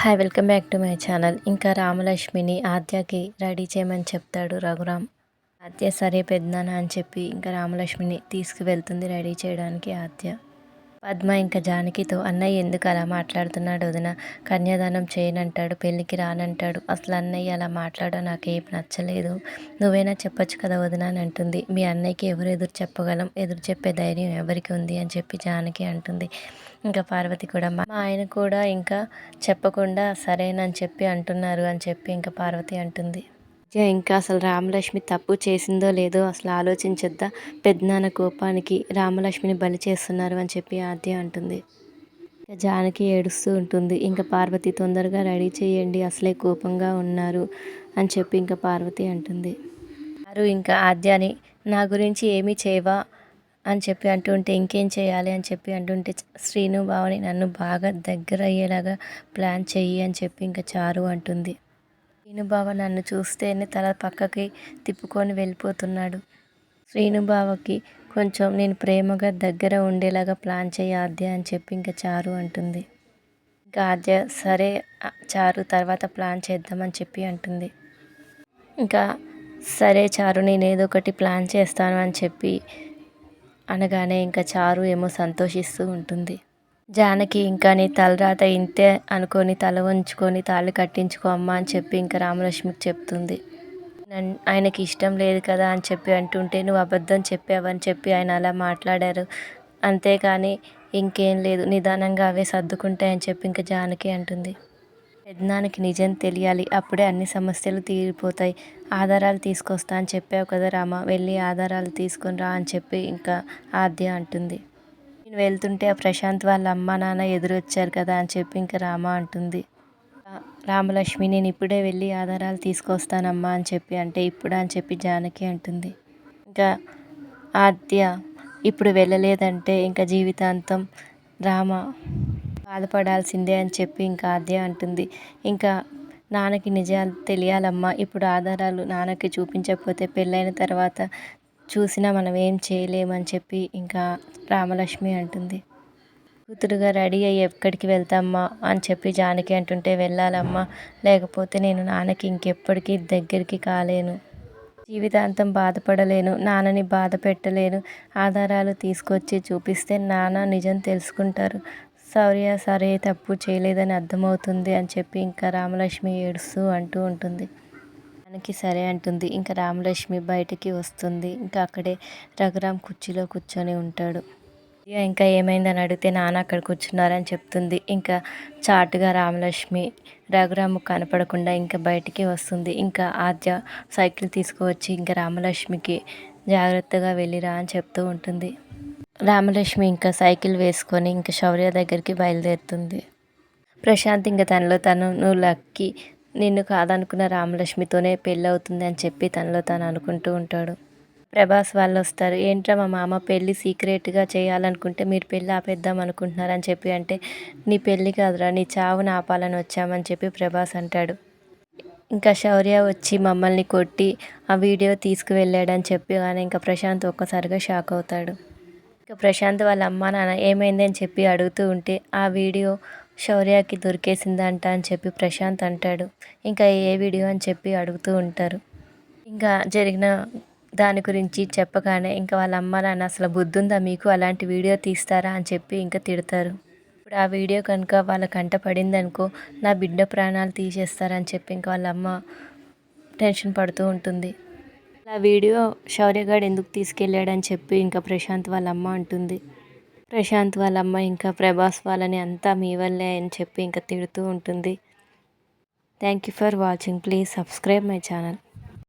Hi welcome back to my channel. ఇంకా రామలక్ష్మిని ఆద్యకి ready చేయమని చెప్తాడు రఘురామ్. ఆద్య సరే పెద్దనా అని చెప్పి ఇంకా రామలక్ష్మిని తీసుకువెళ్తుంది రెడీ చేయడానికి ఆద్య. పద్మ ఇంకా జానకితో అన్నయ్య ఎందుకు అలా మాట్లాడుతున్నాడు వదిన? కన్యాదానం చేయనంటాడు పెళ్ళికి రానంటాడు. అసలు అన్నయ్య అలా మాట్లాడడం నాకేం నచ్చలేదు. నువ్వైనా చెప్పొచ్చు కదా వదిన అని అంటుంది. మీ అన్నయ్యకి ఎవరు ఎదురు చెప్పగలం? ఎదురు చెప్పే ధైర్యం ఎవరికి ఉంది అని చెప్పి జానకి అంటుంది. ఇంకా పార్వతి కూడా మా ఆయన కూడా ఇంకా చెప్పకుండా సరేనని చెప్పి అంటున్నారు అని చెప్పి ఇంకా పార్వతి అంటుంది. ఇంకా అసలు రామలక్ష్మి తప్పు చేసిందో లేదో అసలు ఆలోచించొద్దా? పెద్దనాన్న కోపానికి రామలక్ష్మిని బలి చేస్తున్నారు అని చెప్పి ఆద్య అంటుంది. జానకి ఏడుస్తూ ఉంటుంది. ఇంకా పార్వతి తొందరగా రెడీ చేయండి అసలే కోపంగా ఉన్నారు అని చెప్పి ఇంకా పార్వతి అంటుంది. వారు ఇంకా ఆద్యాని నా గురించి ఏమీ చేయవా అని చెప్పి అంటుంటే ఇంకేం చేయాలి అని చెప్పి అంటుంటే శ్రీను బావని నన్ను బాగా దగ్గర అయ్యేలాగా ప్లాన్ చెయ్యి అని చెప్పి ఇంకా చారు అంటుంది. శ్రీనుబావ నన్ను చూస్తేనే తల పక్కకి తిప్పుకొని వెళ్ళిపోతున్నాడు. శ్రీనుబావకి కొంచెం నేను ప్రేమగా దగ్గర ఉండేలాగా ప్లాన్ చేయ ఆద్య అని చెప్పి ఇంకా చారు అంటుంది. ఇంకా ఆద్య సరే చారు తర్వాత ప్లాన్ చేద్దామని చెప్పి అంటుంది. ఇంకా సరే చారు నేను ఏదో ఒకటి ప్లాన్ చేస్తాను అని చెప్పి అనగానే ఇంకా చారు ఏమో సంతోషిస్తూ ఉంటుంది. జానకి ఇంకా నీ తలరాత ఇంతే అనుకొని తల వంచుకొని తాళి కట్టించుకో అమ్మ అని చెప్పి ఇంకా రామలక్ష్మికి చెప్తుంది. ఆయనకి ఇష్టం లేదు కదా అని చెప్పి అంటుంటే నువ్వు అబద్ధం చెప్పావని చెప్పి ఆయన అలా మాట్లాడారు. అంతేకాని ఇంకేం లేదు నిదానంగా అవే సర్దుకుంటాయని చెప్పి ఇంకా జానకి అంటుంది. పెద్దనానికి నిజం తెలియాలి. అప్పుడే అన్ని సమస్యలు తీరిపోతాయి. ఆధారాలు తీసుకొస్తా అని చెప్పావు కదా రామ వెళ్ళి ఆధారాలు తీసుకొని రా అని చెప్పి ఇంకా ఆద్య అంటుంది. నేను వెళ్తుంటే ఆ ప్రశాంత్ వాళ్ళ అమ్మ నాన్న ఎదురొచ్చారు కదా అని చెప్పి ఇంకా రామ అంటుంది. రామలక్ష్మి నేను ఇప్పుడే వెళ్ళి ఆధారాలు తీసుకొస్తానమ్మా అని చెప్పి అంటే ఇప్పుడు అని చెప్పి జానకి అంటుంది. ఇంకా ఆద్య ఇప్పుడు వెళ్ళలేదంటే ఇంకా జీవితాంతం రామ బాధపడాల్సిందే అని చెప్పి ఇంకా ఆద్య అంటుంది. ఇంకా నాన్నకి నిజాలు తెలియాలమ్మా. ఇప్పుడు ఆధారాలు నాన్నకి చూపించకపోతే పెళ్ళైన తర్వాత చూసినా మనం ఏం చేయలేమని చెప్పి ఇంకా రామలక్ష్మి అంటుంది. కూతురుగా రెడీ అయ్యి ఎక్కడికి వెళ్తామ్మా అని చెప్పి జానకి అంటుంటే వెళ్ళాలమ్మా లేకపోతే నేను నాన్నకి ఇంకెప్పటికీ దగ్గరికి కాలేను. జీవితాంతం బాధపడలేను నాన్నని బాధ పెట్టలేను. ఆధారాలు తీసుకొచ్చి చూపిస్తే నాన్న నిజం తెలుసుకుంటారు. శౌర్య సరే తప్పు చేయలేదని అర్థమవుతుంది అని చెప్పి ఇంకా రామలక్ష్మి ఏడుస్తూ అంటూ ఉంటుంది. దానికి సరే అంటుంది. ఇంకా రామలక్ష్మి బయటికి వస్తుంది. ఇంకా అక్కడే రఘురామ్ కుర్చీలో కూర్చొని ఉంటాడు. ఇంకా ఏమైందని అడిగితే నాన్న అక్కడ కూర్చున్నారని చెప్తుంది. ఇంకా చాటుగా రామలక్ష్మి రఘురామ్ కనపడకుండా ఇంకా బయటికి వస్తుంది. ఇంకా ఆద్య సైకిల్ తీసుకువచ్చి ఇంకా రామలక్ష్మికి జాగ్రత్తగా వెళ్ళిరా అని చెప్తూ ఉంటుంది. రామలక్ష్మి ఇంకా సైకిల్ వేసుకొని ఇంకా శౌర్య దగ్గరికి బయలుదేరుతుంది. ప్రశాంత్ ఇంకా తనలో తను నువ్వు లక్కి నిన్ను కాదనుకున్న రామలక్ష్మితోనే పెళ్ళవుతుంది అని చెప్పి తనలో తాను అనుకుంటూ ఉంటాడు. ప్రభాస్ వాళ్ళు వస్తారు ఏంట్రా మా మామ పెళ్ళి సీక్రెట్గా చేయాలనుకుంటే మీరు పెళ్ళి ఆపేద్దాం అనుకుంటున్నారని చెప్పి అంటే నీ పెళ్ళి కాదురా నీ చావుని ఆపాలని వచ్చామని చెప్పి ప్రభాస్ అంటాడు. ఇంకా శౌర్య వచ్చి మమ్మల్ని కొట్టి ఆ వీడియో తీసుకువెళ్ళాడని చెప్పి కానీ ఇంకా ప్రశాంత్ ఒక్కసారిగా షాక్ అవుతాడు. ఇంకా ప్రశాంత్ వాళ్ళ అమ్మ నాన్న ఏమైందని చెప్పి అడుగుతూ ఉంటే ఆ వీడియో శౌర్యకి దొరికేసిందంట అని చెప్పి ప్రశాంత్ అంటాడు. ఇంకా ఏ వీడియో అని చెప్పి అడుగుతూ ఉంటారు. ఇంకా జరిగిన దాని గురించి చెప్పగానే ఇంకా వాళ్ళ అమ్మ నాన్న అసలు బుద్ధుందా మీకు అలాంటి వీడియో తీస్తారా అని చెప్పి ఇంకా తిడతారు. ఇప్పుడు ఆ వీడియో కనుక వాళ్ళ కంట పడిందనుకో నా బిడ్డ ప్రాణాలు తీసేస్తారని చెప్పి ఇంకా వాళ్ళ అమ్మ టెన్షన్ పడుతూ ఉంటుంది. ఆ వీడియో శౌర్యగాడు ఎందుకు తీసుకెళ్ళాడని చెప్పి ఇంకా ప్రశాంత్ వాళ్ళ అమ్మ అంటుంది. ప్రశాంత్ వాళ్ళ అమ్మ ఇంకా ప్రభాస్ వాళ్ళని అంతా మీ వల్లే అని చెప్పి ఇంకా తిడుతూ ఉంటుంది. Thank you for watching please subscribe my channel